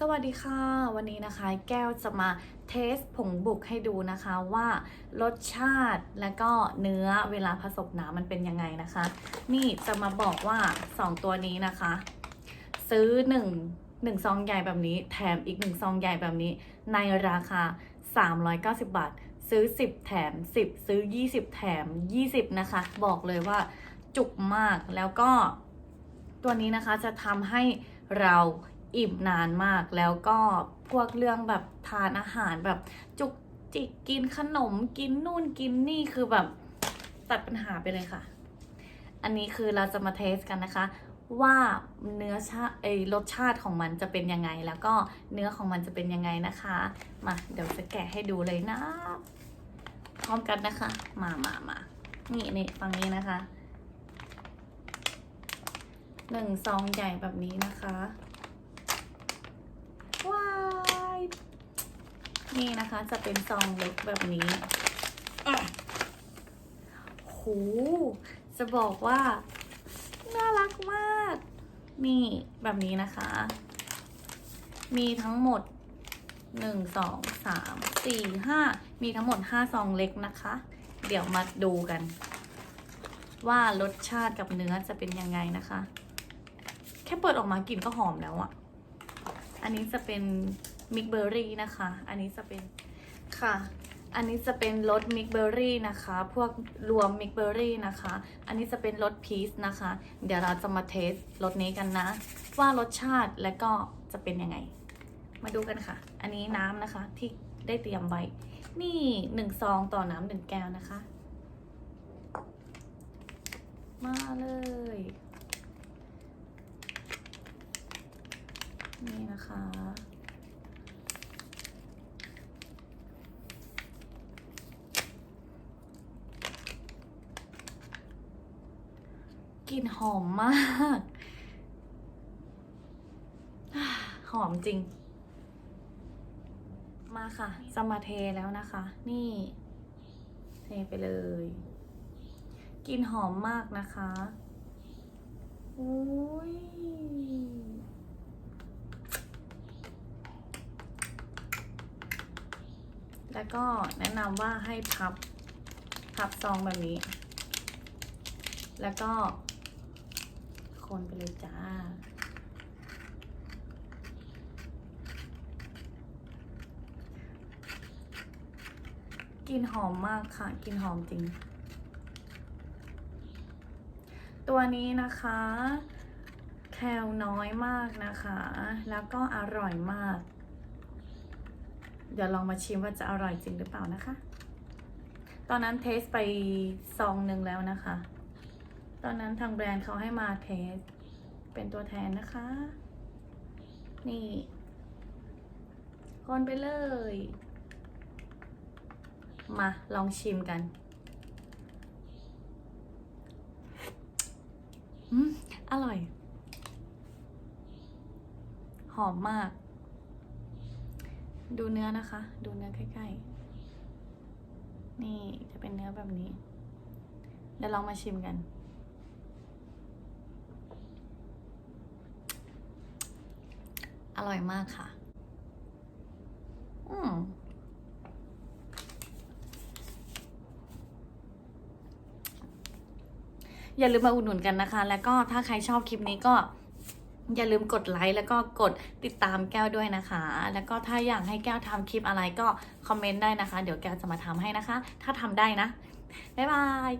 สวัสดีค่ะ วันนี้นะคะแก้วจะมาเทสผงบุกให้ดูนะคะว่ารสชาติและก็เนื้อเวลาผสมน้ำมันเป็นยังไงนะคะ นี่จะมาบอกว่า 2 ตัวนี้นะคะ ซื้อ 1 1 ซองใหญ่แบบนี้ แถมอีก 1 ซองใหญ่แบบนี้ ในราคา 390 บาท ซื้อ 10 แถม 10 ซื้อ 20 แถม 20 นะคะ บอกเลยว่าจุกมากแล้วก็ตัวนี้นะคะจะทำให้เรา อิ่มนานมาก แล้วก็พวกเรื่องแบบทานอาหารแบบจุกจิกกินขนมกินนู่นกินนี่คือแบบตัดปัญหาไปเลยค่ะ อันนี้คือเราจะมาเทสกันนะคะ ว่าเนื้อชาเอรสชาติของมันจะเป็นยังไง แล้วก็เนื้อของมันจะเป็นยังไงนะคะ มาเดี๋ยวจะแกะให้ดูเลยนะ พร้อมกันนะคะ มามามานี่นี่ฟังนี้นะคะหนึ่งซองใหญ่แบบนี้นะคะ ว้าย นี่นะคะจะเป็นซองเล็กแบบนี้อะโหจะบอกว่า น่ารักมาก นี่แบบนี้นะคะ มีทั้งหมดหนึ่งสองสามสี่ห้ามีทั้งหมดห้าซองเล็กนะคะ เดี๋ยวมาดูกัน ว่ารสชาติกับเนื้อจะเป็นยังไงนะคะ แค่เปิดออกมากลิ่นก็หอมแล้วอะ อันนี้จะเป็น มิกเบอร์รี่นะคะ อันนี้จะเป็นค่ะ อันนี้จะเป็นรสมิกเบอร์รี่นะคะ พวกรวมมิกเบอร์รี่นะคะ อันนี้จะเป็นรสพีชนะคะ เดี๋ยวเราจะมาเทสรสนี้กันนะ ว่ารสชาติและก็จะเป็นยังไง มาดูกันค่ะ อันนี้น้ำนะคะที่ได้เตรียมไว้ นี่หนึ่งซองต่อน้ำหนึ่งแก้วนะคะ มาเลยนี่นะคะ ลิ่นหอมมาก หอมจริง มาค่ะจะมาเทแล้วนะคะ นี่ เทไปเลยกลิ่นหอมมากนะคะอุ้ยแล้วก็แนะนำว่าให้พับ พับซองแบบนี้ แล้วก็ คนไปเลยจ้ากลินหอมมากค่ะกลินหอมจริง ตัวนี้นะคะ แคลน้อยมากนะคะ แล้วก็อร่อยมาก เดี๋ยวลองมาชิมว่าจะอร่อยจริงหรือเปล่านะคะ ตอนนั้นเทสไปซองหนึ่งแล้วนะคะ ตอนนั้นทางแบรนด์เขาให้มาเทส เป็นตัวแทนนะคะ นี่คนไปเลย มาลองชิมกันอืมอร่อย หอมมาก ดูเนื้อนะคะ ดูเนื้อใกล้ๆ นี่จะเป็นเนื้อแบบนี้ เดี๋ยวลองมาชิมกัน อร่อยมากค่ะ อืมอย่าลืมมาอุดหนุนกันนะคะ แล้วก็ถ้าใครชอบคลิปนี้ก็อย่าลืมกดไลค์แล้วก็กดติดตามแก้วด้วยนะคะ แล้วก็ถ้าอยากให้แก้วทำคลิปอะไรก็คอมเมนต์ได้นะคะ เดี๋ยวแก้วจะมาทำให้นะคะ ถ้าทำได้นะ บ๊ายบาย